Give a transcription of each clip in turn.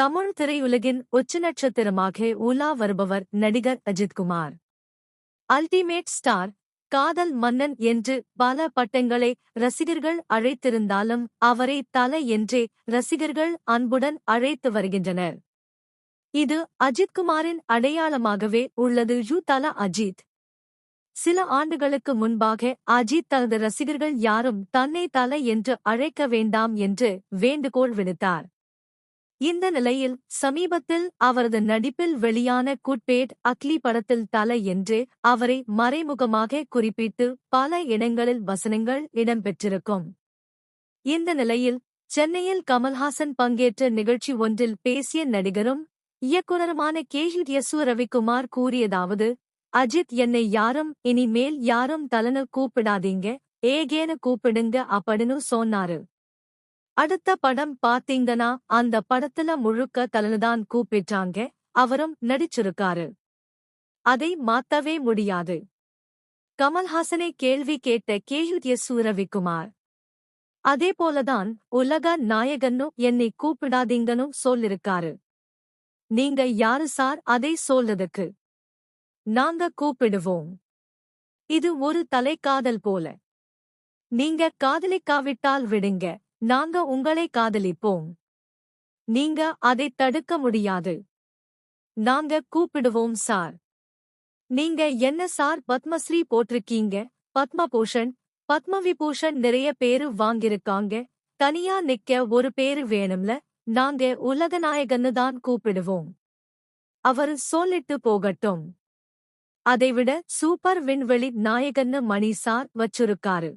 தமிழ் திரையுலகின் உச்ச நட்சத்திரமாக உலா வருபவர் நடிகர் அஜித்குமார் அல்டிமேட் ஸ்டார் காதல் மன்னன் என்று பல பட்டங்களை ரசிகர்கள் அழைத்திருந்தாலும் அவரை தல என்றே ரசிகர்கள் அன்புடன் அழைத்து வருகின்றனர். இது அஜித்குமாரின் அடையாளமாகவே உள்ளது. யூ தல அஜித். சில ஆண்டுகளுக்கு முன்பாக அஜித் தனது ரசிகர்கள் யாரும் தன்னை தல என்று அழைக்க வேண்டாம் என்று வேண்டுகோள் விடுத்தார். இந்த நிலையில் சமீபத்தில் அவரது நடிப்பில் வெளியான குட்பேட் அக்லி படத்தில் தல என்று அவரை மறைமுகமாக குறிப்பிட்டு பல இடங்களில் வசனங்கள் இடம்பெற்றிருக்கும். இந்த நிலையில் சென்னையில் கமல்ஹாசன் பங்கேற்ற நிகழ்ச்சி ஒன்றில் பேசிய நடிகரும் இயக்குனருமான கேஹித்யசு ரவிக்குமார் கூறியதாவது அஜித் என்னை யாரும் இனிமேல் யாரும் தலனு கூப்பிடாதீங்க ஏகேன கூப்பிடுங்க அப்படின்னு சொன்னாரு. அடுத்த படம் பாத்தீங்கன்னா அந்த படத்துல முழுக்க தலனுதான் கூப்பிட்டாங்க. அவரும் நடிச்சிருக்காரு. அதை மாத்தவே முடியாது. கமல்ஹாசனை கேள்வி கேட்ட கேயுத்யசு சூரவிக்குமார் அதே போலதான் உலக நாயகன்னும் என்னை கூப்பிடாதீங்கன்னு சொல்லிருக்காரு. நீங்க யாரு சார்? அதை சொல்றதுக்கு. நாங்க கூப்பிடுவோம். இது ஒரு தலைக்காதல் போல. நீங்க காதலிக்காவிட்டால் விடுங்க. நாங்க உங்களை காதலிப்போம். நீங்க அதை தடுக்க முடியாது. நாங்க கூப்பிடுவோம் சார். நீங்க என்ன சார்? பத்மஸ்ரீ போட்டிருக்கீங்க. பத்மபூஷன் பத்மவிபூஷன் நிறைய பேரு வாங்கிருக்காங்க தனியா நிக்க ஒரு பேரு வேணும்ல? நாங்க உலகநாயகன்னு தான் கூப்பிடுவோம். அவர் சொல்லிட்டு போகட்டும். அதைவிட சூப்பர் விண்வெளி நாயகன்னு மணி சார் வச்சிருக்காரு.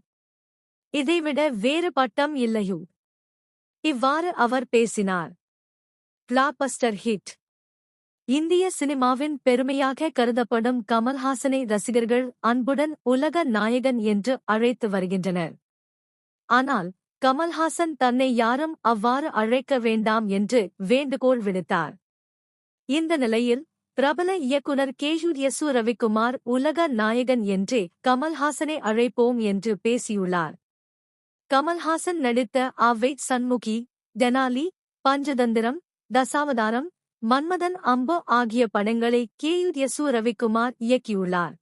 இதைவிட வேறு பட்டம் இல்லையோ? இவ்வாறு அவர் பேசினார். பிளாபஸ்டர் ஹிட் இந்திய சினிமாவின் பெருமையாக கருதப்படும் கமல்ஹாசனை ரசிகர்கள் அன்புடன் உலக நாயகன் என்று அழைத்து வருகின்றனர். ஆனால் கமல்ஹாசன் தன்னை யாரும் அவ்வாறு அழைக்க வேண்டாம் என்று வேண்டுகோள் விடுத்தார். இந்த நிலையில் பிரபல இயக்குனர் கேஷூர் கேயூரியசு ரவிக்குமார் உலக நாயகன் என்றே கமல்ஹாசனை அழைப்போம் என்று பேசியுள்ளார். கமல்ஹாசன் நடித்த அவ்வை சண்முகி தெனாலி பஞ்சதந்திரம் தசாவதாரம் மன்மதன் அம்பு ஆகிய படங்களை கே கேயுரியசு ரவிக்குமார் இயக்கியுள்ளார்.